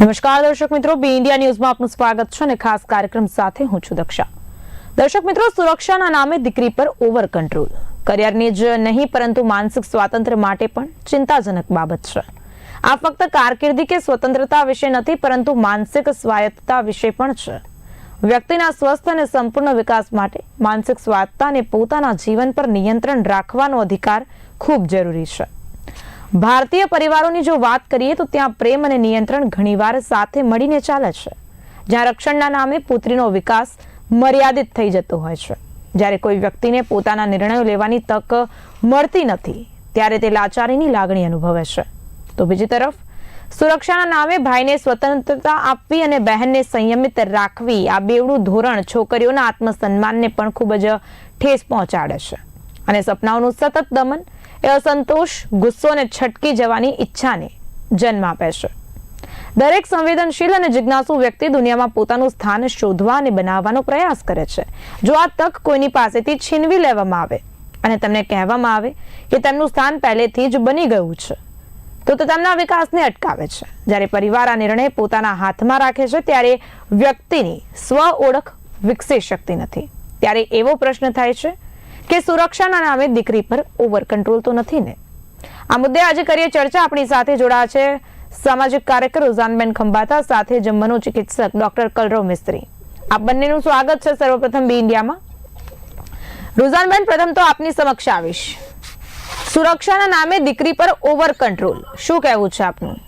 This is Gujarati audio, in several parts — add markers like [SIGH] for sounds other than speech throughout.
નમસ્કાર, દર્શક મિત્રો. બી ઇન્ડિયા ન્યૂઝમાં આપનું સ્વાગત છે અને ખાસ કાર્યક્રમ સાથે હું છું દક્ષા. દર્શક મિત્રો, સુરક્ષાના નામે દીકરી પર ઓવર કંટ્રોલ કરિયરની જ નહીં, પરંતુ માનસિક સ્વાતંત્ર્ય માટે પણ ચિંતાજનક બાબત છે. આ ફક્ત કારકિર્દી કે સ્વતંત્રતા વિશે નથી, પરંતુ માનસિક સ્વાયત્તતા વિશે પણ છે. વ્યક્તિના સ્વસ્થ અને સંપૂર્ણ વિકાસ માટે માનસિક સ્વાયત્તતા અને પોતાના જીવન પર નિયંત્રણ રાખવાનો અધિકાર ખૂબ જરૂરી છે. ભારતીય પરિવારોની જો વાત કરીએ તો ત્યાં પ્રેમ અને નિયંત્રણ ઘણીવાર સાથે મળીને ચાલે છે. જ્યાં રક્ષણના નામે પુત્રીનો વિકાસ મર્યાદિત થઈ જતો હોય છે. જ્યારે કોઈ વ્યક્તિને પોતાના નિર્ણયો લેવાની તક મળતી નથી, ત્યારે તે લાચારીની લાગણી અનુભવે છે. તો બીજી તરફ, સુરક્ષાના નામે ભાઈને સ્વતંત્રતા આપવી અને બહેનને સંયમિત રાખવી આ બેવડું ધોરણ છોકરીઓના આત્મસન્માનને પણ ખૂબ જ ઠેસ પહોંચાડે છે. અને સપનાઓનું સતત દમન એ અસંતોષ, ગુસ્સો અને છટકી જવાની ઈચ્છાને જન્મ આપે છે. દરેક સંવેદનશીલ અને જિજ્ઞાસુ વ્યક્તિ દુનિયામાં પોતાનું સ્થાન શોધવા અને બનાવવાનો પ્રયાસ કરે છે. જો આ તક કોઈની પાસેથી છીનવી લેવામાં આવે અને તમને કહેવામાં આવે કે તેમનું સ્થાન પહેલેથી જ બની ગયું છે, તો તે તેમના વિકાસને અટકાવે છે. જ્યારે પરિવાર આ નિર્ણય પોતાના હાથમાં રાખે છે, ત્યારે વ્યક્તિની સ્વ ઓળખ વિકસી શકતી નથી. ત્યારે એવો પ્રશ્ન થાય છે કે સુરક્ષાના નામે દીકરી પર ઓવર કંટ્રોલ તો નથી ને? આ મુદ્દે આજે કરીએ ચર્ચા. આપણી સાથે જોડાયા છે સામાજિક કાર્યકર રૂઝાનબેન ખંભાતા, સાથે જ મનોચિકિત્સક ડોક્ટર કલરવ મિસ્ત્રી. આ બંનેનું સ્વાગત છે સર્વપ્રથમ બી ઇન્ડિયામાં. રૂઝાનબેન, પ્રથમ તો આપની સમક્ષ આવીશ. સુરક્ષાના નામે દીકરી પર ઓવર કંટ્રોલ. શું કહેવું છે આપનું?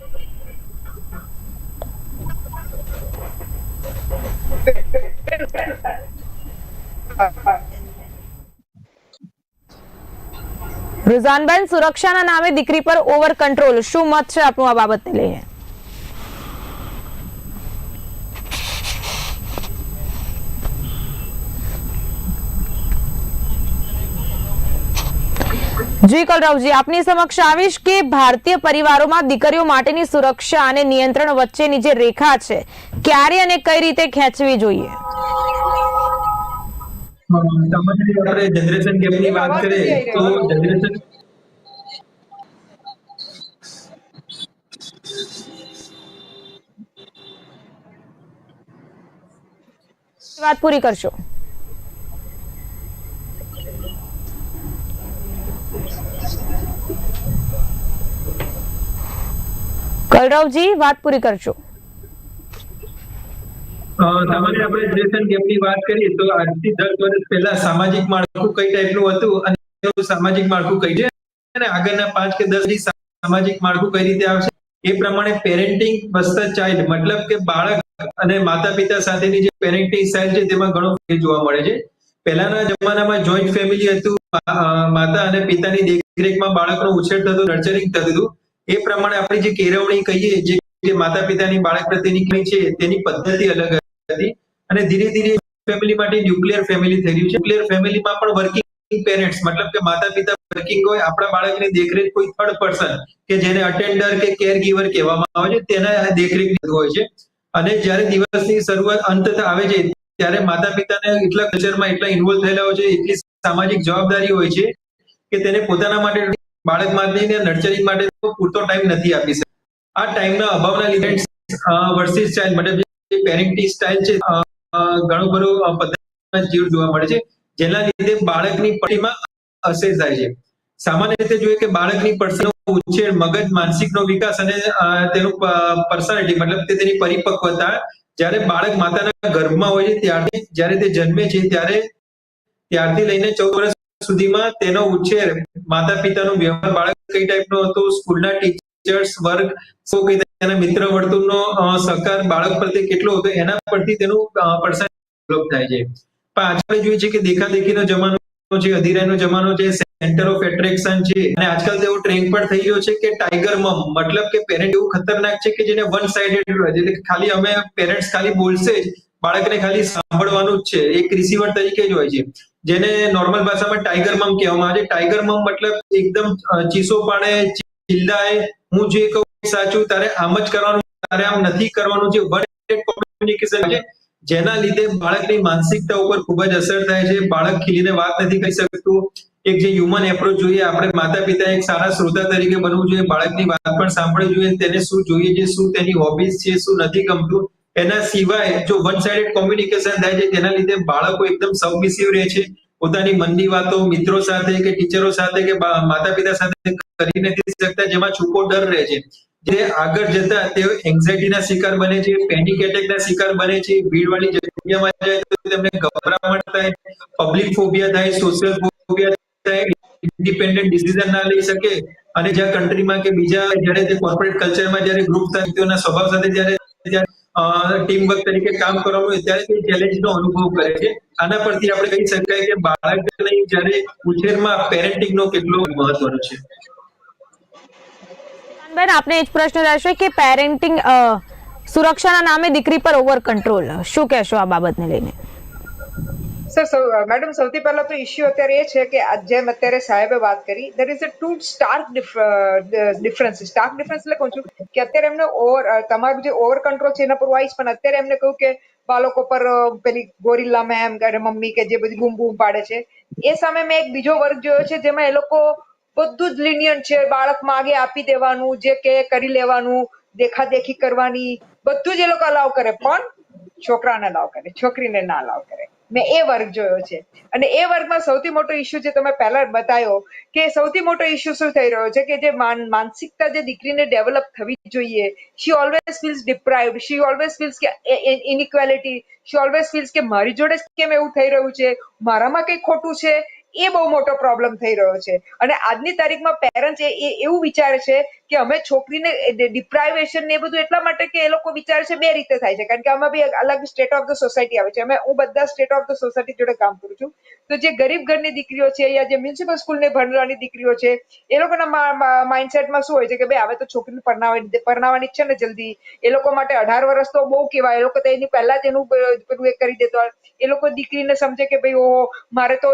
રૂઝાનબેન સુરક્ષાના નામે દીકરી પર ઓવર કંટ્રોલ. શું મત છે આપનું આ બાબતને લઈને? જી, કલરાવજી, આપની સમક્ષ આવીશ કે ભારતીય પરિવારોમાં દીકરીઓ માટેની સુરક્ષા અને નિયંત્રણ વચ્ચેની જે રેખા છે, ક્યારે અને કઈ રીતે ખેંચવી જોઈએ? સામાન્ય રીતે આપણે જનરેશન ગેપની વાત કરીએ તો જનરેશન વાત પૂરી કરશો કલરાવજી વાત પૂરી કરશો સામાન્ય આપણે જનરેશન ગેપની વાત કરીએ તો આજથી દસ વર્ષ પહેલા સામાજિક માળખું કઈ ટાઈપનું હતું અને સામાજિક માળખું કઈ છે? અને આગળના પાંચ કે દસ સામાજિક માળખું કઈ રીતે આવશે? એ પ્રમાણે પેરેન્ટિંગ વસ્તા ચાઇલ્ડ મતલબ કે બાળક અને માતા પિતા સાથેની જે પેરેન્ટિંગ સ્ટાઇલ છે તેમાં ઘણો ફેર જોવા મળે છે. પહેલાના જમાનામાં જોઈન્ટ ફેમિલી હતું માતા અને પિતાની દેખરેખમાં બાળકનો ઉછેર થતો નર્ચરિંગ થતું હતું. એ પ્રમાણે આપણી જે કેળવણી કહીએ, જે માતા પિતાની બાળક પ્રત્યેની કઈ છે, તેની પદ્ધતિ અલગ હતી. અને ધીરે ધીરે ફેમિલી માટે ન્યુક્લિયર ફેમિલી થઈ રહ્યું છે. ન્યુક્લિયર ફેમિલીમાં પણ વર્કિંગ પેરેન્ટ્સ મતલબ કે માતા પિતા વર્કિંગ હોય, આપણા બાળકની દેખરેખ કોઈ થર્ડ પર્સન કે જેને અટેન્ડર કે કેર ગીવર કહેવામાં આવે છે, તેના દેખરેખ હોય છે. અને જ્યારે દિવસની શરૂઆત અંત આવે છે, ત્યારે માતા પિતાને એટલા કલ્ચરમાં એટલા ઇન્વોલ્વ થયેલા હોય છે, એટલી સામાજિક જવાબદારી હોય છે કે તેને પોતાના માટે બાળક માટે નર્ચરિંગ માટે પૂરતો ટાઈમ નથી આપી શકતા આ ટાઈમના અભાવના લીધે વર્સિસ ચાઇલ્ડ મતલબ જે પેરેન્ટિંગ સ્ટાઇલ છે. ઘણો બધું જીવ જોવા મળે છે. જેના લીધે બાળકની પટીમાં અસર થાય છે. સામાન્ય રીતે જોઈએ કે બાળકની પર્સનલ ઉછેર મગજ, માનસિકનો વિકાસ અને તેનું પર્સનાલિટી મતલબ કે તેની પરિપક્વતા જ્યારે બાળક માતાના ગર્ભમાં હોય છે, ત્યારથી, જ્યારે તે જન્મે છે, ત્યારે ત્યારથી લઈને ચૌદ વર્ષ સુધીમાં તેનો ઉછેર માતા પિતાનો વ્યવહાર બાળક કઈ ટાઈપનો હતો સ્કૂલના ટીચર્સ વર્ગ, શું કઈ તેના મિત્ર વર્તુળનો સહકાર બાળક પ્રત્યે કેટલો હતો, એના પરથી તેનું પર્સન ડેવલપ થાય છે. આજકાલ જોઈએ છે કે દેખાદેખીનો જમાનો છે અધિરાયનો જમાનો છે સેન્ટર ઓફ એટ્રેક્શન છે, અને આજકાલ તેવો ટ્રેન્ડ પણ થઈ ગયો છે કે ટાઈગર મમ મતલબ કે પેરેન્ટ એવું ખતરનાક છે કે જેને વન સાઇડેડ એટલે ખાલી અમે પેરેન્ટ્સ ખાલી બોલશે જ, બાળકને ખાલી સાંભળવાનું જ છે, એક રિસીવર તરીકે જ હોય છે. જેને નોર્મલ ભાષામાં ટાઈગર મમ કહેવામાં આવે છે. ટાઈગર મમ મતલબ એકદમ ચીસો પાડે ચિલ્લાએ હું જે કહું સાચું. તારે આમ જ કરવાનું, તારે આમ નથી કરવાનું. જે વન કોમ્યુનિકેશન છે, જેના લીધે બાળકની માનસિકતા ઉપર ખૂબ જ અસર થાય છે. બાળક ખીલીને વાત નથી કરી શકતું. એક જે હ્યુમન એપ્રોચ જોઈએ, આપણે માતા પિતા એક સારા શ્રોતા તરીકે બનવું જોઈએ. બાળકની વાત પણ સાંભળવી જોઈએ. તેને શું જોઈએ છે, શું તેની હોબીઝ છે, શું નથી ગમતું. એના સિવાય જો વન સાઇડેડ કોમ્યુનિકેશન થાય છે, તેના લીધે બાળકો એકદમ સબમિસિવ રહે છે. પોતાની મનની વાતો મિત્રો સાથે કે ટીચરો સાથે કે માતા પિતા સાથે કરી નથી શકતા, જેમાં છૂપો ડર રહે છે. જે આગળ જતા તેઓ એન્ઝાયટીના શિકાર બને છે પેનિક એટેકના શિકાર બને છે, ભીડવાળી જગ્યામાં જાય તો તેમને ગભરામણ થાય પબ્લિક ફોબિયા થાય સોશિયલ ફોબિયા થાય ઇન્ડિપેન્ડન્ટ ડિસિઝન ના લઈ શકે, અને જ્યાં કન્ટ્રીમાં કે બીજા, જ્યારે તે કોર્પોરેટ કલ્ચરમાં જ્યારે ગ્રુપ થાય, તેઓના સ્વભાવ સાથે જ્યારે ટીમ વર્ક તરીકે કામ કરવાનું હોય ત્યારે તે ચેલેન્જનો અનુભવ કરે છે. આના પરથી આપણે કહી શકાય કે બાળકને જ્યારે ઉછેરમાં પેરેન્ટિંગનો કેટલો મહત્વનો છે. બેન આપને એ જ પ્રશ્ન રહેશે કે પેરેન્ટિંગ સુરક્ષાના નામે દીકરી પર ઓવર કંટ્રોલ શું કહેશો આ બાબતને લઈને? સર મેડમ સૌથી પહેલા તો ઇશ્યુ અત્યારે એ છે કે જેમ અત્યારે સાહેબે વાત કરી there is a too stark difference stark difference એટલે કહું છું? કે અત્યારે એમને ઓવર તમારું જે ઓવર કંટ્રોલ છે એના પર વાઇસ પણ અત્યારે એમને કહ્યું કે બાળકો પર પેલી ગોરિલ્લા મેમ કે મમ્મી કે જે બધી બૂમ બૂમ પાડે છે. એ સામે મેં એક બીજો વર્ગ જોયો છે, જેમાં એ લોકો બધું જ લિનિયન્ટ છે. બાળક માગે આપી દેવાનું, જે કે કરી લેવાનું, દેખાદેખી કરવાની. બધું જ એ લોકો અલાવ કરે, પણ છોકરાને અલાવ કરે, છોકરીને ના અલાવ કરે. મેં એ વર્ગ જોયો છે. અને એ વર્ગમાં સૌથી મોટો ઇશ્યુ જે તમે પહેલા બતાવ્યો કે સૌથી મોટો ઇશ્યુ શું થઈ રહ્યો છે? કે જે માન- માનસિકતા જે દીકરીને ડેવલપ થવી જોઈએ she always feels deprived she always feels કે ઇનઇક્વેલિટી શી ઓલવેઝ ફીલ્સ કે મારી જોડે કેમ એવું થઈ રહ્યું છે? મારામાં કંઈ ખોટું છે? એ બહુ મોટો પ્રોબ્લેમ થઈ રહ્યો છે. અને આજની તારીખમાં પેરેન્ટ્સ એ- એવું વિચારે છે કે અમે છોકરીને ડિપ્રાઇવેશન ને એ બધું એટલા માટે કે એ લોકો વિચારે છે બે રીતે થાય છે. કારણ કે આમાં બી અલગ સ્ટેટ ઓફ ધ સોસાયટી આવે છે. અમે, હું બધા સ્ટેટ ઓફ ધ સોસાયટી જોડે કામ કરું છું. તો જે ગરીબ ઘરની દીકરીઓ છે યા જે મ્યુનિસિપલ સ્કૂલને ભણવાની દીકરીઓ છે, એ લોકોના માઇન્ડસેટમાં શું હોય છે કે ભાઈ હવે તો છોકરીને પરણાવવાની પરણાવવાની છે ને જલ્દી. એ લોકો માટે અઢાર વર્ષ તો બહુ કહેવાય. એ લોકો તો એની પહેલા જ એનું, પેલું એ કરી દેતો. એ લોકો દીકરીને સમજે કે ભાઈ ઓહો, મારે તો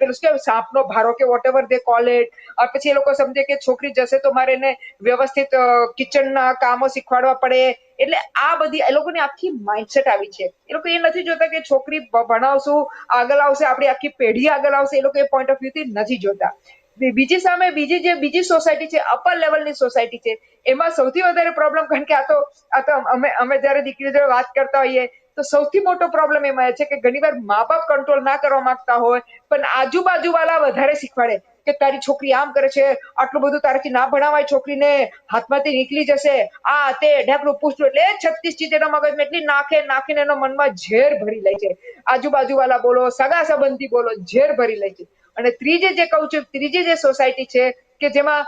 પેલું શું સાપનો ભારો કે whatever they call it પછી એ લોકો સમજે કે છોકરી જશે તો મારે એને વ્યવસ્થિત કિચનના કામો શીખવાડવા પડે. એટલે આ બધી, એ લોકોની આખી માઇન્ડસેટ આવી છે. એ લોકો એ નથી જોતા કે છોકરી ભણાવશું, આગળ આવશે, આપણી આખી પેઢી આગળ આવશે. એ લોકો એ પોઈન્ટ ઓફ વ્યૂથી નથી જોતા. બીજી સામે બીજી જે, બીજી સોસાયટી છે અપર લેવલની સોસાયટી છે, એમાં સૌથી વધારે પ્રોબ્લેમ કારણ કે આ તો આ તો અમે અમે જ્યારે દીકરી જોડે વાત કરતા હોઈએ, તો સૌથી મોટો પ્રોબ્લેમ એમાં છે કે ઘણીવાર મા બાપ કંટ્રોલ ના કરવા માંગતા હોય, પણ આજુબાજુ વાળા વધારે શીખવાડે. કે તારી છોકરી આમ કરે છે, આટલું બધું તારાથી ના ભણાવાય છોકરીને, હાથમાંથી નીકળી જશે. આ તે ઢેકડું પૂછતું એટલે છત્રીસ ચીજ એના મગજમાં એટલી નાખે, નાખીને એના મનમાં ઝેર ભરી લે છે. આજુબાજુ વાળા બોલો સગા સંબંધી બોલો, ઝેર ભરી લે છે. અને ત્રીજે જે કહું છું, ત્રીજી જે સોસાયટી છે, કે જેમાં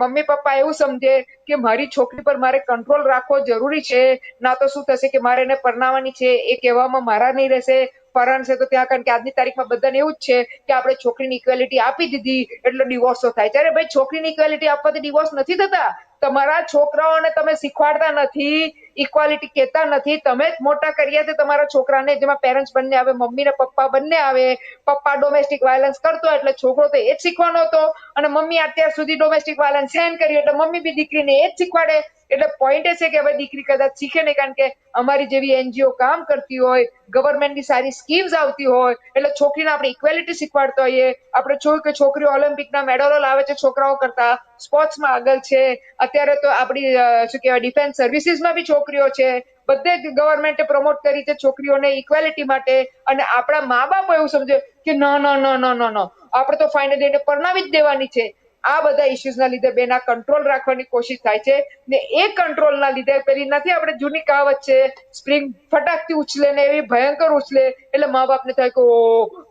મમ્મી પપ્પા એવું સમજે કે મારી છોકરી પર મારે કંટ્રોલ રાખવો જરૂરી છે, ના તો શું થશે કે મારે એને પરણાવવાની છે, એ કહેવામાં મારા નહીં રહેશે. પરણશે તો ત્યાં કારણ કે આજની તારીખમાં બધાને એવું જ છે કે આપણે છોકરીની ઇક્વેલિટી આપી દીધી, એટલે ડિવોર્સો થાય. ત્યારે ભાઈ છોકરીની ઇક્વેલિટી આપવાથી ડિવોર્સ નથી થતા, તમારા છોકરાઓને તમે શીખવાડતા નથી ઇક્વાલિટી કહેતા નથી, તમે જ મોટા કર્યા છે તમારા છોકરાને, જેમાં પેરેન્ટ્સ બંને આવે, મમ્મી ને પપ્પા બંને આવે, પપ્પા ડોમેસ્ટિક વાયલન્સ કરતો એટલે છોકરો તો એ જ શીખવાનો હતો, અને મમ્મી અત્યાર સુધી ડોમેસ્ટિક વાયલન્સ સહન કર્યું, એટલે મમ્મી બી દીકરીને એ જ શીખવાડે એટલે પોઈન્ટ એ છે કે હવે દીકરી કદાચ શીખે નહીં, કારણ કે અમારી જેવી એનજીઓ કામ કરતી હોય ગવર્મેન્ટની સારી સ્કીમ્સ આવતી હોય, એટલે છોકરીને આપણે ઇક્વેલિટી શીખવાડતા હોઈએ. આપણે જોયું કે છોકરીઓ ઓલિમ્પિકના મેડલો લાવે છે છોકરાઓ કરતા સ્પોર્ટ્સમાં આગળ છે. અત્યારે તો આપણી શું કહેવાય ડિફેન્સ સર્વિસીસમાં બી છોકરીઓ છે. બધે જ ગવર્મેન્ટે પ્રમોટ કરી છે છોકરીઓને ઇક્વેલિટી માટે. અને આપણા મા બાપ એવું સમજે કે ના, ન ન ન ન આપણે તો ફાઇનલી એને પરણાવી જ દેવાની છે. આ બધા ઇશ્યુઝના લીધે બેના કંટ્રોલ રાખવાની કોશિશ થાય છે ને એ કંટ્રોલના લીધે પેલી નથી, આપણે જૂની કહાવત છે સ્પ્રિંગ ફટાકથી ઉછલે ને એવી ભયંકર ઉછલે, એટલે મા બાપને થાય કે ઓ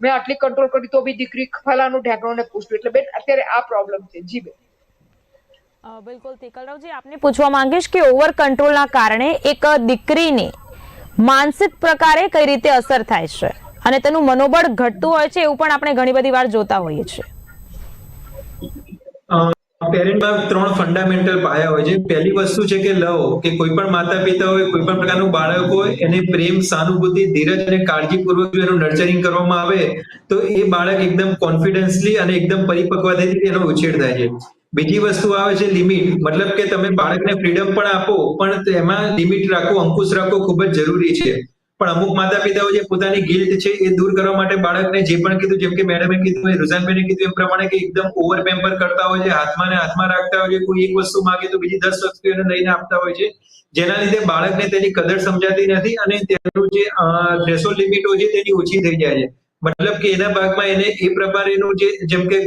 મેં આટલી કંટ્રોલ કરી તો બી દીકરી ફલાનું ઢેકણોને પૂછતું એટલે બેન, અત્યારે આ પ્રોબ્લેમ છે. જી બેન. બિલકુલ, તિકલરાવજી, આપને પૂછવા માંગીશ કે ઓવર કંટ્રોલના કારણે એક દીકરીને માનસિક પ્રકારે કઈ રીતે અસર થાય છે? અને તેનું મનોબળ ઘટતું હોય છે, એવું પણ આપણે ઘણી બધી વાર જોતા હોઈએ છીએ. પેરેન્ટમાં ત્રણ ફંડામેન્ટલ પાયા હોય છે. પહેલી વસ્તુ છે કે લવ, કે કોઈ પણ માતા પિતા હોય, કોઈ પણ પ્રકારનું બાળક હોય, એને પ્રેમ, સહાનુભૂતિ, ધીરજ અને કાળજીપૂર્વક એનું નર્ચરિંગ કરવામાં આવે, તો એ બાળક એકદમ કોન્ફિડન્સલી અને એકદમ પરિપક્વતાથી એનો ઉછેર થાય છે. બીજી વસ્તુ આવે છે લિમિટ મતલબ કે તમે બાળકને ફ્રીડમ પણ આપો, પણ એમાં લિમિટ રાખો અંકુશ રાખવો ખૂબ જ જરૂરી છે. પણ અમુક માતા પિતાઓ જે પોતાની ગિલ્ટ છે એ દૂર કરવા માટે બાળકને જે પણ કીધું, જેમ કે મેડમે કીધું, એ રુઝાનબેને કીધું એ પ્રમાણે કે એકદમ ઓવર પેમ્પર કરતા હોય છે હાથમાં ને હાથમાં રાખતા હોય છે, કોઈ એક વસ્તુ માગે તો બીજી દસ વસ્તુ એને લઈને આપતા હોય છે. જેના લીધે બાળકને તેની કદર સમજાતી નથી અને તેનું જે થ્રેશોલ્ડ લિમિટો છે તેની ઓછી થઈ જાય છે. મતલબ કે એના ભાગમાં એને એ પ્રમાણેનું જે, જેમ કે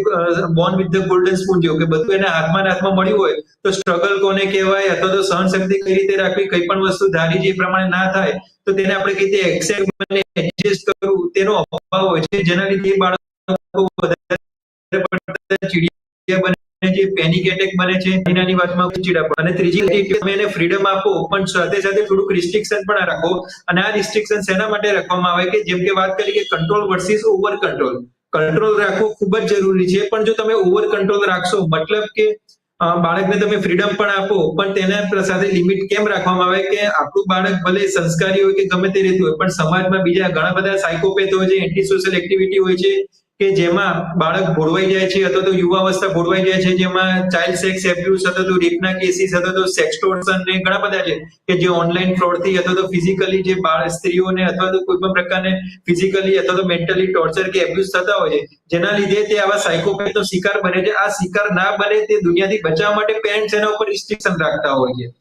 born with the golden spoon જેવું કે બધું એને હાથમાં હાથમાં મળ્યું હોય, તો સ્ટ્રગલ કોને કહેવાય અથવા તો સહન શક્તિ કઈ રીતે રાખવી, કઈ પણ વસ્તુ ધારી જે પ્રમાણે ના થાય, તો તેને આપણે કઈ રીતે એક્સેપ્ટ અને એડજસ્ટ કરવું, તેનો અભાવ હોય છે, જેના લીધે બાળકો વધારે પડતા ચીડિયા બને છે પેનિક એટેક બને છે નાની વાતમાં ચીડા અને ત્રીજી તમે એને ફ્રીડમ આપો, પણ સાથે સાથે થોડુંક રિસ્ટ્રિક્શન પણ રાખો. અને આ રિસ્ટ્રિક્શન શેના માટે રાખવામાં આવે કે જેમ કે વાત કરી કે control versus over control control રાખવું ખૂબ જ જરૂરી છે, પણ જો તમે ઓવર કંટ્રોલ રાખશો, મતલબ કે બાળકને તમે ફ્રીડમ પણ આપો, પણ તેના સાથે લિમિટ કેમ રાખવામાં આવે કે આપણું બાળક ભલે સંસ્કારી હોય કે ગમે તે રીતે હોય, પણ સમાજમાં બીજા ઘણા બધા સાયકોપેથ હોય છે એન્ટી સોશિયલ એક્ટિવિટી હોય છે કે જેમાં બાળક ભોળવાઈ જાય છે અથવા તો યુવાવસ્થા ભોળવાઈ જાય છે, જેમાં ચાઇલ્ડ સેક્સ એબ્યુઝ અથવા તો રેપના કેસીસ અથવા તો સેક્સટોર્શન ને ઘણા બધા છે, કે જે ઓનલાઈન ફ્રોડથી અથવા તો ફિઝિકલી જે બાળ સ્ત્રીઓને અથવા તો કોઈ પણ પ્રકારને ફિઝિકલી અથવા તો મેન્ટલી ટોર્ચર કે એબ્યુઝ થતા હોય છે, જેના લીધે તે આવા સાયકોપેથનો શિકાર બને છે. આ શિકાર ના બને તે દુનિયાથી બચાવવા માટે પેરેન્ટ્સ એના ઉપર રિસ્ટ્રિક્શન રાખતા હોય છે.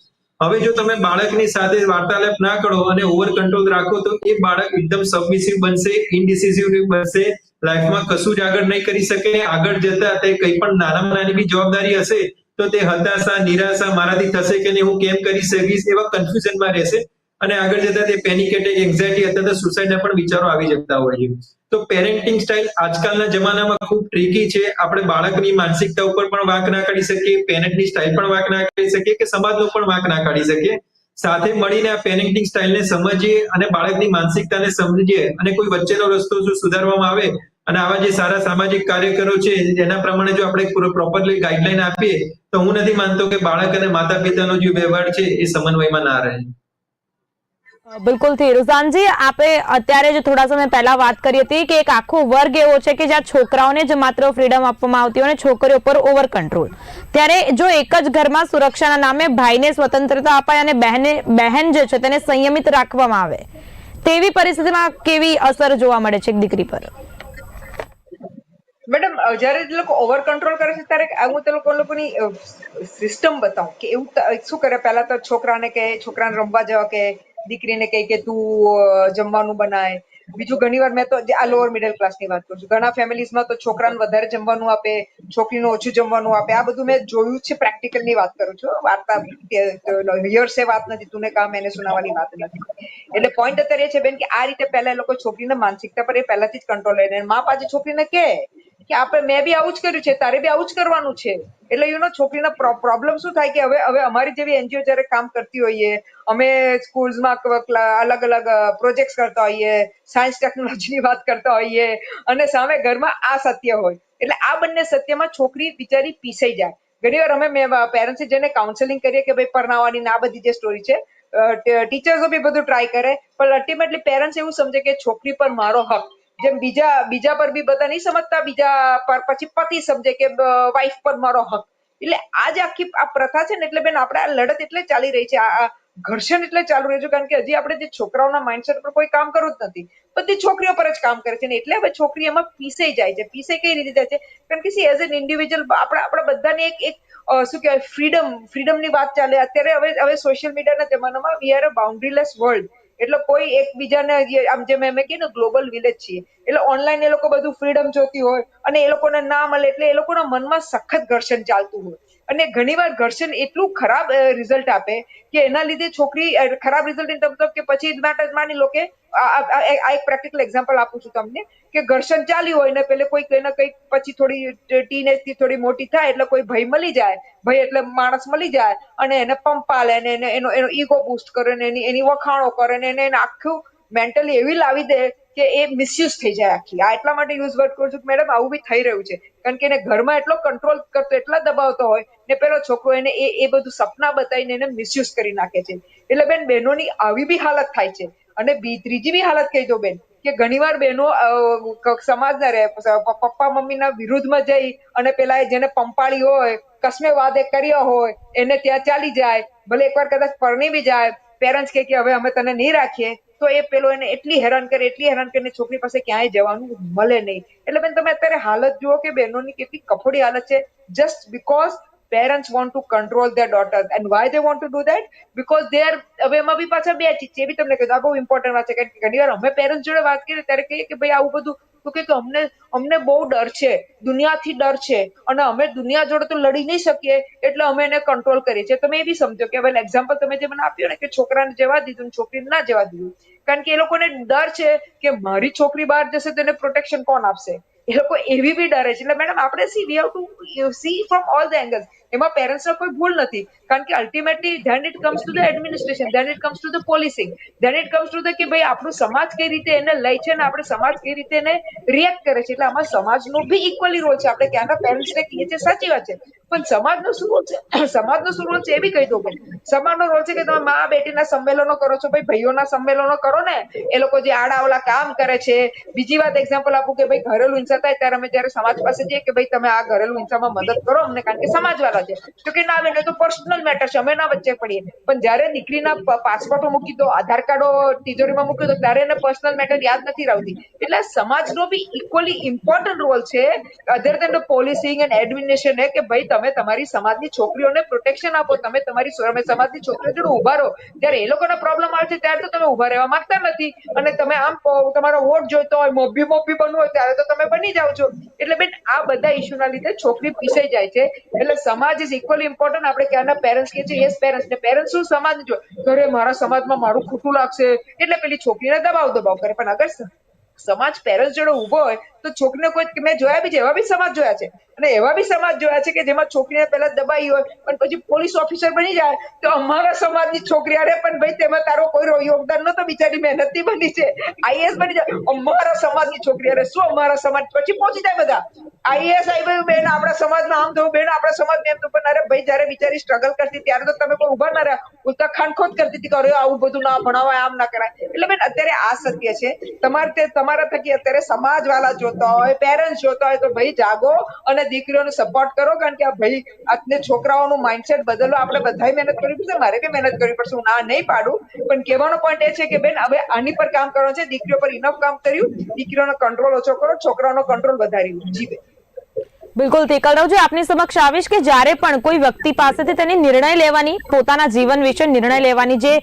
હવે જો તમે બાળકની સાથે વાર્તાલાપ ના કરો અને ઓવર કંટ્રોલ રાખો, તો એ બાળક એકદમ સબમિસિવ બનશે ઇનડિસિસિવ બનશે લાઈફમાં કશું જ આગળ નહીં કરી શકે, આગળ જતા તે કંઈ પણ નાનામાં નાની બી જવાબદારી હશે, તો તે હતાશા, નિરાશા મારાથી થશે કે નહીં, હું કેમ કરી શકીશ, એવા કન્ફ્યુઝનમાં રહેશે. અને આગળ જતા તે પેનિક એટેક એન્ઝાયટી અથવા સુસાઇડના પણ વિચારો આવી જતા હોય છે. તો પેરેન્ટિંગ સ્ટાઇલ આજકાલના જમાનામાં ખૂબ ટ્રીકી છે. આપણે બાળકની માનસિકતા ઉપર પણ વાંક ના કાઢી શકીએ પેરેન્ટની સ્ટાઇલ પણ વાંક ના કાઢી શકીએ કે સમાજનો પણ વાંક ના કાઢી શકીએ. સાથે મળીને આ પેરેન્ટિંગ સ્ટાઇલને સમજીએ અને બાળકની માનસિકતાને સમજીએ અને કોઈ વચ્ચેનો રસ્તો જો સુધારવામાં આવે અને આવા જે સારા સામાજિક કાર્યકરો છે, એના પ્રમાણે જો આપણે પ્રોપરલી ગાઈડલાઈન આપીએ તો હું નથી માનતો કે બાળક અને માતા પિતાનો જે વ્યવહાર છે એ સમન્વયમાં ના રહે. બિલકુલથી રુઝાનજી, આપે અત્યારે જ થોડા સમય પહેલા વાત કરી હતી કે એક આખો વર્ગ એવો છે કે જ્યાં છોકરાઓને જ માત્ર ફ્રીડમ આપવામાં આવતી હોય અને છોકરીઓ પર ઓવર કંટ્રોલ ત્યારે જો એક જ ઘરમાં સુરક્ષાના નામે ભાઈને સ્વતંત્રતા અપાય અને બહેને, બહેન જે છે તેને સંયમિત રાખવામાં આવે, તેવી પરિસ્થિતિમાં કેવી અસર જોવા મળે છે એક દીકરી પર? મેડમ જ્યારે એ લોકો ઓવર કંટ્રોલ કરે છે ત્યારે હું તે લોકો લોકોની સિસ્ટમ બતાવું કે એવું શું કરે? પહેલા તો છોકરાને કે, છોકરાને રમવા જવા કે દીકરીને કહી કે તું જમવાનું બનાય. બીજું ઘણી વાર મેં તો આ લોઅર મિડલ ક્લાસની વાત કરું છું. ઘણા ફેમિલીઝમાં તો છોકરાને વધારે જમવાનું આપે, છોકરીને ઓછું જમવાનું આપે. આ બધું મેં જોયું છે પ્રેક્ટિકલની વાત કરું છું. વાર્તા હિયર્સે વાત નથી, તું કામ એને સુનાવવાની વાત નથી. એટલે પોઈન્ટ અત્યારે એ છે બેન કે આ રીતે પહેલા એ લોકો છોકરીને માનસિકતા પર એ પહેલાથી જ કંટ્રોલ લઈને મા પાછી છોકરીને કહે કે આપણે મેં બી આવું જ કર્યું છે, તારે બી આવું જ કરવાનું છે. એટલે યુ નો છોકરીના પ્રોબ્લેમ શું થાય કે હવે હવે અમારી જેવી એનજીઓ જ્યારે કામ કરતી હોઈએ, અમે સ્કૂલ્સમાં અલગ અલગ પ્રોજેક્ટ કરતા હોઈએ સાયન્સ ટેકનોલોજીની વાત કરતા હોઈએ, અને સામે ઘરમાં આ સત્ય હોય. એટલે આ બંને સત્યમાં છોકરી બિચારી પીસાઈ જાય. ઘણી વાર અમે પેરેન્ટ્સે જેને કાઉન્સેલિંગ કરીએ કે ભાઈ પરણાવવાની ના બધી જે સ્ટોરી છે ટીચર્સો બી બધું ટ્રાય કરે, પણ અલ્ટિમેટલી પેરેન્ટ્સ એવું સમજે કે છોકરી પર મારો હક જેમ બીજા બીજા પર બી બધા નહીં સમજતા, બીજા પર પછી પતિ સમજે કે વાઈફ પર મારો હક. એટલે આ જે આખી આ પ્રથા છે ને, એટલે બેન આપણે આ લડત એટલે ચાલી રહી છે, આ ઘર્ષણ એટલે ચાલુ રહ્યું છે કારણ કે હજી આપણે જે છોકરાઓના માઇન્ડસેટ પર કોઈ કામ કરવું જ નથી. બધી છોકરીઓ પર જ કામ કરે છે ને, એટલે હવે છોકરી એમાં પીસાઈ જાય છે. પીસાઈ કઈ રીતે જાય છે? કારણ કે સી એઝ એન ઇન્ડિવિજ્યુઅલ આપણે, આપણા બધાને એક એક શું કહેવાય ફ્રીડમ ફ્રીડમની વાત ચાલે. અત્યારે હવે હવે સોશિયલ મીડિયાના જમાનામાં વી આર અ બાઉન્ડ્રીલેસ વર્લ્ડ એટલે કોઈ એકબીજાને આમ જેમ એમ કહીએ ને ગ્લોબલ વિલેજ છીએ. એટલે ઓનલાઈન એ લોકો બધું ફ્રીડમ જોતી હોય અને એ લોકોને ના મળે એટલે એ લોકોના મનમાં સખત ઘર્ષણ ચાલતું હોય. અને ઘણીવાર ઘર્ષણ એટલું ખરાબ રિઝલ્ટ આપે કે એના લીધે છોકરી ખરાબ રિઝલ્ટ ઇન ટર્મ્સ ઓફ કે પછી માટે માની લો કે આ એક પ્રેક્ટિકલ એક્ઝામ્પલ આપું છું તમને કે ઘર્ષણ ચાલ્યું હોય ને પેલે કોઈ કઈ કંઈક પછી થોડી ટીનેજથી થોડી મોટી થાય એટલે કોઈ ભય મળી જાય, ભય એટલે માણસ મળી જાય અને એને પંપાલે અને એને, એનો એનો ઈગો બુસ્ટ કરે ને એની એની વખાણો કરે ને એને એને આખું મેન્ટલી એવી લાવી દે કે એ મિસયુઝ થઈ જાય આખી. આ એટલા માટે યુઝ વર્ડ કરું છું કે મેડમ આવું બી થઈ રહ્યું છે. કારણ કે એને ઘરમાં એટલો કંટ્રોલ કરતો, એટલા દબાવતો હોય ને પેલો છોકરો એને એ એ બધું સપના બતાવીને એને મિસયુઝ કરી નાખે છે. એટલે બેન, બહેનોની આવી બી હાલત થાય છે. અને બી, ત્રીજી બી હાલત કહી દો બેન, કે ઘણીવાર બહેનો સમાજના રહે પપ્પા મમ્મીના વિરુદ્ધમાં જઈ અને પેલા એ જેને પંપાળી હોય, કસમે વાદે કર્યો હોય, એને ત્યાં ચાલી જાય. ભલે એકવાર કદાચ પરણી બી જાય. પેરેન્ટ્સ કે હવે અમે તને નહીં રાખીએ. તો એ પેલો એને એટલી હેરાન કરે, એટલી હેરાન કરીને છોકરી પાસે ક્યાંય જવાનું મળે નહીં. એટલે બેન તમે અત્યારે હાલત જુઓ કે બહેનોની કેટલી કફોડી હાલત છે. Just because parents want to control their daughter. And why they want to do that because they are હવે એમાં બી પાછા બે ચીજ છે. બી તમને કીધું આ બહુ ઇમ્પોર્ટન્ટ વાત છે. કે ઘણી વાર અમે પેરેન્ટ્સ જોડે વાત કરીએ ત્યારે કહીએ કે ભાઈ આવું બધું તો કે અમને અમને બહુ ડર છે, દુનિયાથી ડર છે, અને અમે દુનિયા જોડે તો લડી નહીં શકીએ, એટલે અમે એને કંટ્રોલ કરીએ છીએ. તમે એ બી સમજો કે વેલ એક્ઝામ્પલ તમે જે મને આપ્યું ને કે છોકરાને જવા દીધું છોકરીને ના જવા દીધું. કારણ કે એ લોકોને ડર છે કે મારી છોકરી બહાર જશે તો એને પ્રોટેક્શન કોણ આપશે? એ લોકો એવી બી ડરે છે. એટલે મેડમ આપણે see we have to see from all the angles એમાં પેરેન્ટ્સનો કોઈ ભૂલ નથી. કારણ કે ultimately then it comes to the administration then it comes to the policing then it comes to the કે ભાઈ, આપણું સમાજ કઈ રીતે એને લઈ છે ને આપણે સમાજ કઈ રીતે એને રિએક્ટ કરે છે. એટલે આમાં સમાજનો બી ઇક્વલી રોલ છે. આપણે ક્યાંના પેરેન્ટ્સને કહીએ છીએ, સાચી વાત છે. પણ સમાજનો શું રોલ છે, [CLEARS THROAT] સમાજનો શું રોલ છે એ બી કહી દો ભાઈ સમાજનો રોલ છે કે તમે મા બેટીના સંમેલનો કરો છો, ભાઈ ભાઈઓના સંમેલનો કરો ને, એ લોકો જે આડાવલા કામ કરે છે. બીજી વાત એક્ઝામ્પલ આપું કે ભાઈ ઘરેલું હિંસા થાય ત્યારે અમે જયારે સમાજ પાસે જઈએ કે ભાઈ તમે આ ઘરેલું હિંસામાં મદદ કરો અમને, કારણ કે સમાજવાળા છે. તો કે ના બેન તો પર્સનલ મેટર છે, અમે ના વચ્ચે પડીએ. પણ જ્યારે દીકરીના પાસપોર્ટો મૂકી દો, આધાર કાર્ડો તિજોરીમાં મૂકી દો, ત્યારે એને પર્સનલ મેટર યાદ નથી રહેતી એટલે સમાજનો બી ઇક્વલી ઇમ્પોર્ટન્ટ રોલ છે other than the policing and administration કે ભાઈ તમે તમારી સમાજની છોકરીઓને પ્રોટેક્શન આપો, તમે તમારી સમાજની છોકરીઓ જોડે ઊભા રહો. જ્યારે એ લોકોના પ્રોબ્લેમ આવે છે ત્યારે તો તમે ઊભા રહેવા માંગતા નથી. અને તમે આમ તમારો વોટ જોઈતો હોય, મોભી મોભી બનવું હોય, ત્યારે તો તમે બની જાઓ છો. એટલે બેન, આ બધા ઇસ્યુના લીધે છોકરી પીસાઈ જાય છે. એટલે સમાજ ઇઝ ઇક્વલી ઇમ્પોર્ટન્ટ આપણે ક્યારના પેરેન્ટ્સ કે છે યસ પેરેન્ટ્સ ને પેરેન્ટ્સ શું સમાજ જો ઘરે મારા સમાજમાં મારું ખોટું લાગશે. એટલે પેલી છોકરીને દબાવ દબાવ કરે. પણ અગર સમાજ પેરેન્ટ્સ જોડે ઊભો હોય તો છોકરીને કોઈ મેં જોયા બી છે, એવા બી સમાજ જોયા છે. અને એવા બી સમાજ જોયા છે કે જેમાં છોકરીને પહેલા દબાઈ હોય, પણ પછી પોલીસ ઓફિસર બની જાય, તો અમારા સમાજની છોકરી અરે પણ ભાઈ તેમાં તારો કોઈ યોગદાન નતો બિચારી મહેનતથી બની છે. આઈએસ બની જાય, અમારા સમાજની છોકરી અરે શું અમારા સમાજ પછી પહોંચી જાય બધા? આઈએસ આવી બેન, આપણા સમાજમાં આમ થયું, બેન, આપણા સમાજમાં એમ થયું, પણ અરે ભાઈ, જયારે બિચારી સ્ટ્રગલ કરતી ત્યારે તો તમે કોઈ ઊભા ના રહ્યા. ઉલટા ખાનખોદ કરતી હતી કે આવું બધું ના ભણાવાય, આમ ના કરાય. એટલે બેન, અત્યારે આ સત્ય છે. તમારે તમારા થકી અત્યારે સમાજ વાળા જોતા હોય પેરેન્ટ્સ જોતા હોય તો ભાઈ જાગો અને દીકરીઓને સપોર્ટ કરો, કારણ કે આ ભાઈ આજને છોકરાઓનું માઇન્ડસેટ બદલો. આપણે બધાય મહેનત કરવી પડશે, મારે બી મહેનત કરવી પડશે, હું ના નહીં પાડું. પણ કહેવાનો પોઈન્ટ એ છે કે બેન, હવે આની પર કામ કરવાનું છે, દીકરીઓ પર ઇનફ કામ કર્યું, દીકરીઓનો કંટ્રોલ ઓછો કરો, છોકરાઓનો કંટ્રોલ વધાર્યું. જી બિલકુલ તેકલરાવજી આપની સમક્ષ આવીશ કે જ્યારે પણ કોઈ વ્યક્તિ પાસેથી તેની નિર્ણય લેવાની, પોતાના જીવન વિશે નિર્ણય લેવાની જે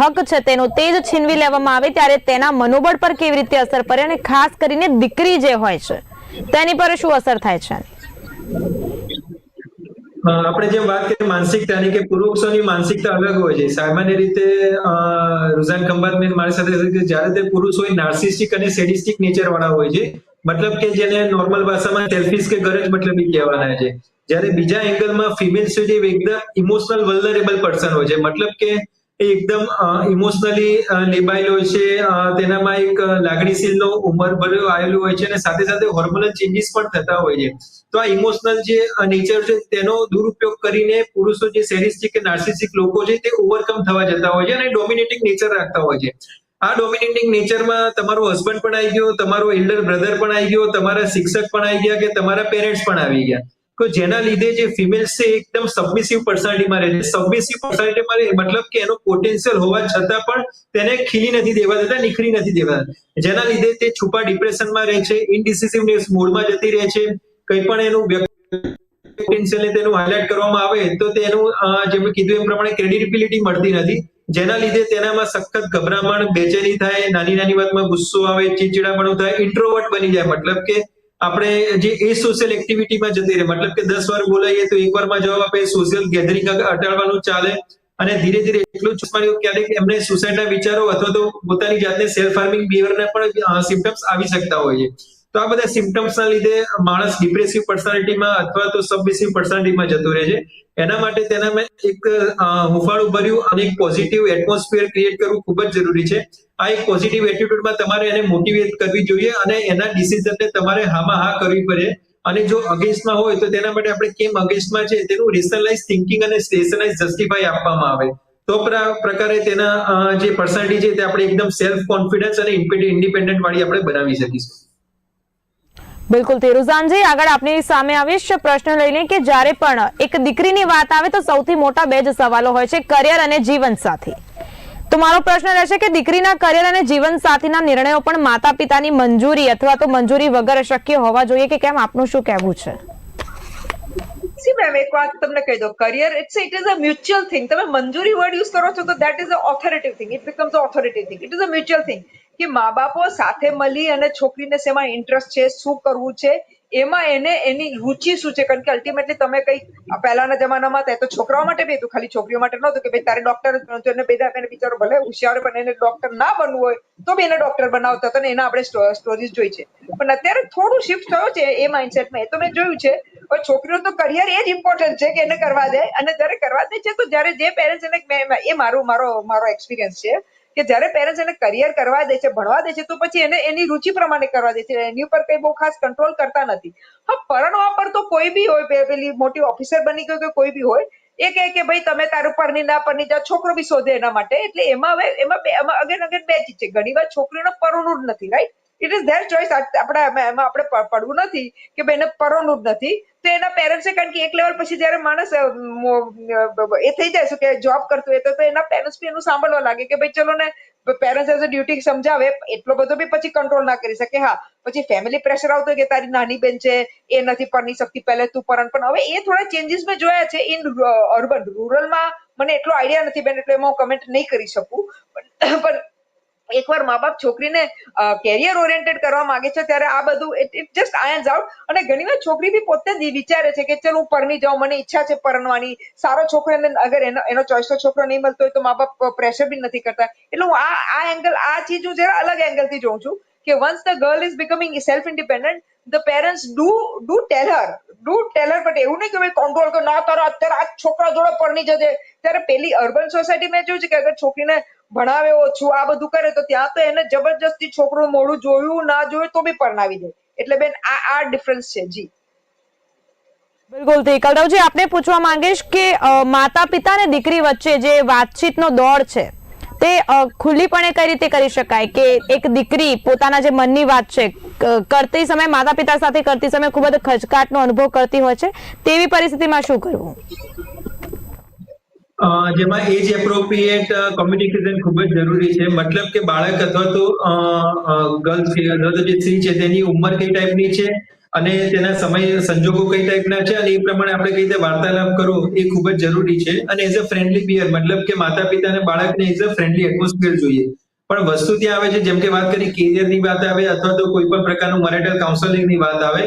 હક છે તેનો તે જ છીનવી લેવામાં આવે ત્યારે તેના મનોબળ પર કેવી રીતે અસર પડે અને ખાસ કરીને દીકરી જે હોય છે, તેની પર શું અસર થાય છે? આપણે જેમ વાત કરીએ માનસિકતાની કે પુરુષોની માનસિકતા અલગ હોય છે. સામાન્ય રીતે રુઝાન ખંભાતને મારી સાથે જ્યારે તે પુરુષ હોય નાર્સિસ્ટિક અને સેડિસ્ટિક નેચર વાળા હોય છે મતલબ કે જેને નોર્મલ ભાષામાં સેલ્ફીસ કે ગરજ મતલબી કહેવાના છે. જ્યારે બીજા એંગલમાં ફિમેલ છે જે એકદમ ઇમોશનલ વલ્નરેબલ પર્સન હોય છે. મતલબ કે એ એકદમ ઇમોશનલી લેબાયેલ હોય છે. તેનામાં એક લાગણીશીલનો ઉંમર ભર્યો આવેલું હોય છે અને સાથે સાથે હોર્મોનલ ચેન્જીસ પણ થતા હોય છે. તો આ ઇમોશનલ જે નેચર છે તેનો દુરુપયોગ કરીને પુરુષો જે સેરિસ્ટિક કે નાર્સિસિક લોકો છે તે ઓવરકમ થવા જતા હોય છે અને ડોમિનેટિંગ નેચર રાખતા હોય છે. આ ડોમિનેટિંગ નેચરમાં તમારો હસબન્ડ પણ આવી ગયો, તમારો એલ્ડર બ્રધર પણ આવી ગયો, તમારા શિક્ષક પણ આવી ગયા કે તમારા પેરેન્ટ્સ પણ આવી ગયા. તો જેના લીધે જે ફિમેલ્સ છે એકદમ સબમિસિવ પર્સનાલિટીમાં રહે છે. સબમિસિવ પર્સનાલિટીમાં મતલબ કે એનો પોટેન્શિયલ હોવા છતાં પણ તેને ખીલી નથી દેવા દેતા નીકળી નથી દેવા જેના લીધે તે છુપા ડિપ્રેશનમાં રહે છે ઇનડિસિસિવનેસ મૂડમાં જતી રહે છે. કંઈ પણ એનું વ્યક્તિ પોટેન્શિયલ તેનું હાઇલાઇટ કરવામાં આવે તો તેનું જેમ કીધું એમ પ્રમાણે ક્રેડિબિલિટી મળતી નથી. જેના લીધે તેનામાં સખત ગભરામણ, બેચેની થાય, નાની નાની વાતમાં ગુસ્સો આવે, ચીડચીડાપણું થાય ઇન્ટ્રોવર્ટ બની જાય. મતલબ કે આપણે જે એ સોશિયલ એક્ટિવિટીમાં જતી રહે. મતલબ કે દસ વાર બોલાઈએ તો એક વારમાં જવાબ આપે સોશિયલ ગેધરિંગ અટાળવાનું ચાલે અને ધીરે ધીરે એટલું ચૂસવાનું ક્યારેક એમને સુસાઇડના વિચારો અથવા તો પોતાની જાતને સેલ્ફ હાર્મિંગ બિહેવિયરના પણ સિમ્ટમ્સ આવી શકતા હોય છે તો આ બધા સિમ્ટમ્સના લીધે માણસ ડિપ્રેસિવ પર્સનાલિટીમાં અથવા તો સબમિસિવ પર્સનાલિટીમાં જતો રહે છે. એના માટે તેના મેં એક હુંફાળું ભર્યું અને એક પોઝિટિવ એટમોસ્ફિયર ક્રિએટ કરવું ખૂબ જ જરૂરી છે. આ એક પોઝિટિવ એટીટ્યુડમાં તમારે એને મોટિવેટ કરવી જોઈએ અને એના ડિસિઝનને તમારે હામાં હા કરવી પડે. અને જો અગેન્સ્ટમાં હોય તો તેના માટે આપણે કેમ અગેન્સ્ટમાં છે તેનું રેશનલાઇઝ થિંકિંગ અને રેશનલાઇઝ જસ્ટિફાઈ આપવામાં આવે. તો પ્રકારે તેના જે પર્સનાલિટી છે તે આપણે એકદમ સેલ્ફ કોન્ફિડન્સ અને ઇન્ડિપેન્ડન્ટ વાળી આપણે બનાવી શકીશું. બિલકુલ તેરુઝાનજી આગળ આપની સામે આવીશ પ્રશ્ન લઈને કે જ્યારે પણ એક દીકરીની વાત આવે તો સૌથી મોટા બે જ સવાલો હોય છે, કરિયર અને જીવન સાથી. તો મારો પ્રશ્ન રહેશે કે દીકરીના કરિયર અને જીવન સાથીના નિર્ણયો પણ માતા પિતાની મંજૂરી અથવા તો મંજૂરી વગર શક્ય હોવા જોઈએ કે કેમ? આપનું શું કહેવું છે? સી મેમ એક વાત તમને કહી દો career it's it is a mutual thing તમે મંજૂરી વર્ડ યુઝ કરો છો તો that is a authority thing it becomes authority thing it is a mutual thing કે મા બાપો સાથે મળી અને છોકરીને શેમાં ઇન્ટરેસ્ટ છે, શું કરવું છે, એમાં એને એની રુચિ શું છે? કારણ કે અલ્ટિમેટલી તમે કઈ પહેલાના જમાનામાં તે તો છોકરાઓ માટે બી હતું, ખાલી છોકરીઓ માટે નહોતું કે ભાઈ તારે ડોક્ટર જ બનવું એને બેદા એને બિચારો ભલે હોશિયાર પણ એને ડોક્ટર ના બનવું હોય, તો બી એને ડોક્ટર બનાવતા હતા ને એના આપણે સ્ટોરીઝ જોઈ છે. પણ અત્યારે થોડું શિફ્ટ થયો છે એ માઇન્ડસેટમાં એ તો મેં જોયું છે હવે છોકરીઓ તો કરિયર એ જ ઇમ્પોર્ટન્ટ છે કે એને કરવા દે, અને જ્યારે કરવા દે છે, તો જ્યારે જે પેરેન્ટ્સ એને એ મારું, મારો મારો એક્સપિરિયન્સ છે કે જ્યારે પેરેન્ટ્સ એને કરિયર કરવા દે છે, ભણવા દે છે, તો પછી એને એની રુચિ પ્રમાણે કરવા દે છે. એની ઉપર કઈ બહુ ખાસ કંટ્રોલ કરતા નથી. હા પરણવા પર તો કોઈ બી હોય પેલી મોટી ઓફિસર બની ગયો કે કોઈ બી હોય, એ કહે કે ભાઈ, તમે તારું પરની ના પરની જા છોકરો બી શોધે એના માટે. એટલે એમાં હવે, એમાં બે અગેન અગેન બે ચીજ છે. ઘણી વાર છોકરીઓને પરણવું જ નથી right it is their choice આપણે, એમાં એમાં આપણે પડવું નથી કે ભાઈ એને પરોનું જ નથી. તો એના પેરેન્ટ્સે કારણ કે એક લેવલ પછી જ્યારે માણસ એ થઈ જાય છે કે જોબ કરતું હોય તો એના પેરેન્ટ્સ બી એનું સાંભળવા લાગે કે ભાઈ ચલો ને પેરેન્ટ્સ એઝ અ ડ્યુટી સમજાવે, એટલો બધો બી પછી કંટ્રોલ ના કરી શકે. હા, પછી ફેમિલી પ્રેશર આવતો કે તારી નાની બેન છે, એ નથી પરણી શકતી, પહેલે તું પરણ. પણ હવે એ થોડા ચેન્જીસ મેં જોયા છે ઇન અર્બન રૂરલમાં મને એટલો આઈડિયા નથી બેન, એટલે એમાં હું કમેન્ટ નહીં કરી શકું. પણ એકવાર મા બાપ છોકરીને કેરિયર ઓરિએન્ટેડ કરવા માંગે છે, ત્યારે આ બધું ઇટ જસ્ટ આયન્સ આઉટ અને ઘણીવાર છોકરી બી પોતે જ વિચારે છે કે, ચલ, હું પરણી જાઉં, મને ઈચ્છા છે પરણવાની. સારો છોકરો અગર એનો એનો ચોઈસનો છોકરો નહીં મળતો હોય તો મા બાપ પ્રેશર બી નથી કરતા. એટલે હું આ આ એંગલ આ ચીજ હું જરા અલગ એંગલથી જોઉં છું કે once the girl is becoming self independent the parents do do tell her do tell her but એવું નહીં કે ભાઈ કંટ્રોલ કે, ના તારા, અત્યારે આ છોકરા જોડે પરણી જજે. ત્યારે પેલી અર્બન સોસાયટી મેં જોયું છે કે અગર છોકરીને ભણાવે ઓછું, આ બધું કરે તો ત્યાં તો એને જબરજસ્તી છોકરું મોડું જોયું, ના જોયું તો બી પરણાવી દે. એટલે બેન, આ આ ડિફરન્સ છે, જી. બિલકુલથી કલરવજી આપને પૂછવા માંગીશ કે માતા પિતા અને દીકરી વચ્ચે જે વાતચીતનો દોડ છે, તે ખુલ્લીપણે કઈ રીતે કરી શકાય? કે એક દીકરી પોતાના જે મનની વાત છે કરતી સમયે, માતા પિતા સાથે કરતી સમયે ખૂબ જ ખચકાટનો અનુભવ કરતી હોય છે, તેવી પરિસ્થિતિમાં શું કરવું? જેમાં એજ એપ્રોપ્રિએટ કોમ્યુનિકેશન ખૂબ જ જરૂરી છે. મતલબ કે બાળક અથવા તો ગર્લ છે અથવા તો જે સ્ત્રી છે, તેની ઉંમર કઈ ટાઈપની છે અને તેના સમય, સંજોગો કઈ ટાઈપના છે અને એ પ્રમાણે આપણે કઈ રીતે વાર્તાલાપ કરવો એ ખૂબ જ જરૂરી છે. અને એઝ અ ફ્રેન્ડલી બિયર મતલબ કે માતા પિતા અને બાળકને એઝ અ ફ્રેન્ડલી એટમોસ્ફિયર જોઈએ. પણ વસ્તુ ત્યાં આવે છે, જેમ કે વાત કરી કેરિયરની વાત આવે અથવા તો કોઈ પણ પ્રકારનું મરેટલ કાઉન્સેલિંગની વાત આવે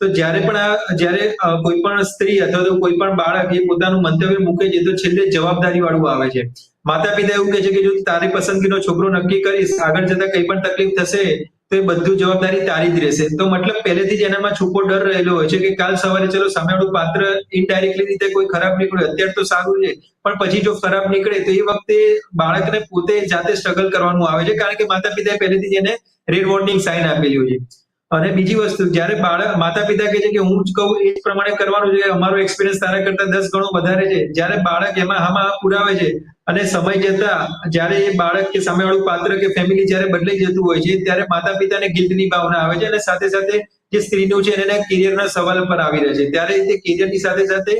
તો જ્યારે પણ આ, જ્યારે કોઈ પણ સ્ત્રી અથવા તો કોઈ પણ બાળક એ પોતાનું મંતવ્ય મૂકે છે, તો છેલ્લે જવાબદારી વાળું આવે છે. માતા પિતા એવું કહે છે કે જો તારી પસંદગીનો છોકરો નક્કી કરીશ, આગળ જતા કઈ પણ તકલીફ થશે, તો એ બધું જવાબદારી તારી જ રહેશે. તો મતલબ પહેલેથી જ એનામાં છૂપો ડર રહેલો હોય છે કે કાલ સવારે ચલો સામેવાળું પાત્ર ઇનડાયરેક્ટલી રીતે કોઈ ખરાબ નીકળે અત્યારે તો સારું છે, પણ પછી જો ખરાબ નીકળે, તો એ વખતે બાળકને પોતે જાતે સ્ટ્રગલ કરવાનું આવે છે, કારણ કે માતા પિતાએ પહેલેથી જ એને રેડ વોર્નિંગ સાઇન આપેલી હોય છે. અને બીજી વસ્તુ, જ્યારે બાળક માતા પિતા કહે છે કે હું જ કહું, એ જ પ્રમાણે કરવાનું છે. અમારો એક્સપિરિયન્સ તારા કરતા દસ ગણો વધારે છે. જ્યારે બાળક એમાં હા પુરાવે છે અને સમય જતા જ્યારે એ બાળક કે સામેવાળું પાત્ર કે ફેમિલી જ્યારે બદલાઈ જતું હોય છે, ત્યારે માતા પિતાને ગિલ્ટની ભાવના આવે છે અને સાથે સાથે જે સ્ત્રીનું છે એને કેરિયરના સવાલ પર આવી રહે છે. ત્યારે તે કેરિયરની સાથે સાથે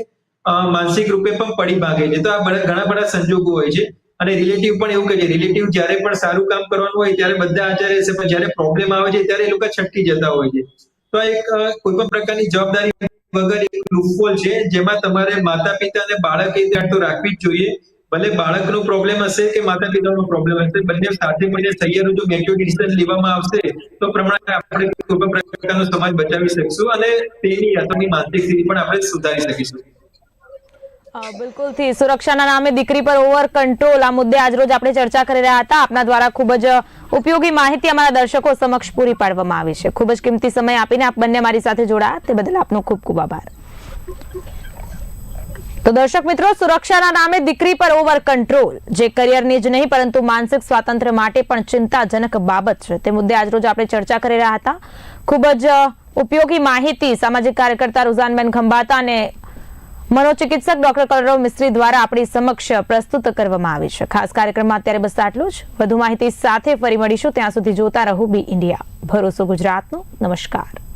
માનસિક રૂપે પણ પડી ભાગે છે. તો આ ઘણા બધા સંજોગો હોય છે. અને રિલેટિવ પણ એવું કહે છે રિલેટિવ જ્યારે પણ સારું કામ કરવાનું હોય ત્યારે બધા આચાર્ય છે, પણ જ્યારે પ્રોબ્લેમ આવે છે ત્યારે એ લોકો છટકી જતા હોય છે. તો આ એક કોઈ પણ પ્રકારની જવાબદારી વગર એક લૂપહોલ છે, જેમાં તમારે માતા પિતા અને એ ત્યાં તો રાખવી જ જોઈએ. ભલે બાળકનો પ્રોબ્લેમ હશે કે માતા પિતાનો પ્રોબ્લેમ હશે, બંને સાથે મળીને તૈયાર જો મેચ્યોર ડિસિઝન લેવામાં આવશે, તો પ્રમાણે આપણે કોઈ પણ પ્રકારનો સમાજ બચાવી શકશું અને તેની અથવા માનસિક સ્થિતિ પણ આપણે સુધારી શકીશું. બિલકુલથી સુરક્ષાના નામે દીકરી પર ઓવર કંટ્રોલ. આ મુદ્દે આજરોજ આપણે ચર્ચા કરી રહ્યા હતા. આપના દ્વારા ખૂબ જ ઉપયોગી માહિતી અમારા દર્શકો સમક્ષ પૂરી પાડવામાં આવી છે. ખૂબ જ કિંમતી સમય આપીને આપ બંને મારી સાથે જોડાયા. તે બદલ આપનો ખૂબ ખૂબ આભાર. તો દર્શક મિત્રો, સુરક્ષાના નામે દીકરી પર ઓવર કંટ્રોલ. જે કરિયરની જ નહીં, પરંતુ માનસિક સ્વાતંત્ર્ય માટે પણ ચિંતાજનક બાબત છે. તે મુદ્દે આજરોજ આપણે ચર્ચા કરી રહ્યા હતા. ખૂબ જ ઉપયોગી માહિતી સામાજિક કાર્યકર્તા રૂઝાનબેન ખંભાતા અને મનોચિકિત્સક ડોક્ટર કલરવ મિસ્ત્રી દ્વારા આપણી સમક્ષ પ્રસ્તુત કરવામાં આવી છે. ખાસ કાર્યક્રમમાં અત્યારે બસ આટલું જ. વધુ માહિતી સાથે ફરી મળીશું. ત્યાં સુધી જોતા રહો બી ઇન્ડિયા. ભરોસો ગુજરાતનો. નમસ્કાર.